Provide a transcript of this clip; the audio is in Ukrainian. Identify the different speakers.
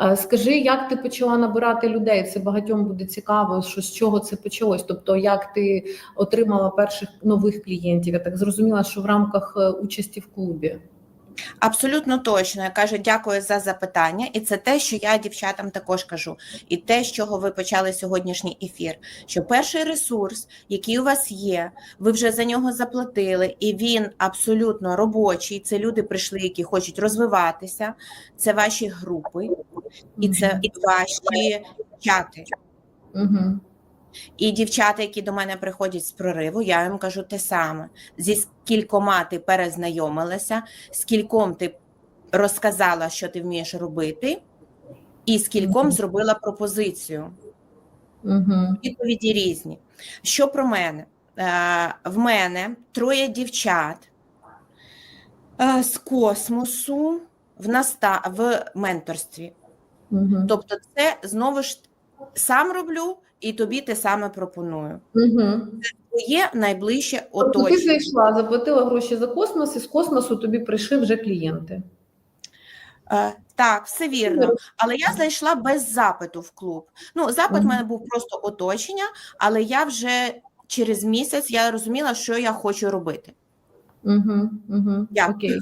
Speaker 1: Е, Скажи, як ти почала набирати людей? Це багатьом буде цікаво, що з чого це почалось. Тобто, як ти отримала перших нових клієнтів? Я так зрозуміла, що в рамках е, участі в клубі.
Speaker 2: Абсолютно точно. Я кажу, дякую за запитання, і це те, що я дівчатам також кажу, і те, з чого ви почали сьогоднішній ефір. Що перший ресурс, який у вас є, ви вже за нього заплатили, і він абсолютно робочий. Це люди прийшли, які хочуть розвиватися. Це ваші групи, і це ваші чати.
Speaker 1: Угу.
Speaker 2: І дівчата, які до мене приходять з прориву, я їм кажу те саме: зі скількома ти перезнайомилася, з кільком ти розказала, що ти вмієш робити, і з кільком зробила пропозицію.
Speaker 1: Угу.
Speaker 2: Відповіді різні. Що про мене? Е, в мене троє дівчат е, з космосу в, наста... в менторстві.
Speaker 1: Угу.
Speaker 2: Тобто, це знову ж сам роблю, і тобі те саме пропоную.
Speaker 1: Угу.
Speaker 2: Твоє найближче
Speaker 1: Тобто ти
Speaker 2: оточення.
Speaker 1: зайшла, заплатила гроші за космос, і з космосу тобі прийшли вже клієнти.
Speaker 2: Е, Так, все вірно. Але я зайшла без запиту в клуб. Ну, запит в мене був просто оточення, але я вже через місяць я розуміла, що я хочу робити.
Speaker 1: Угу. Угу.
Speaker 2: Дякую.
Speaker 1: Окей.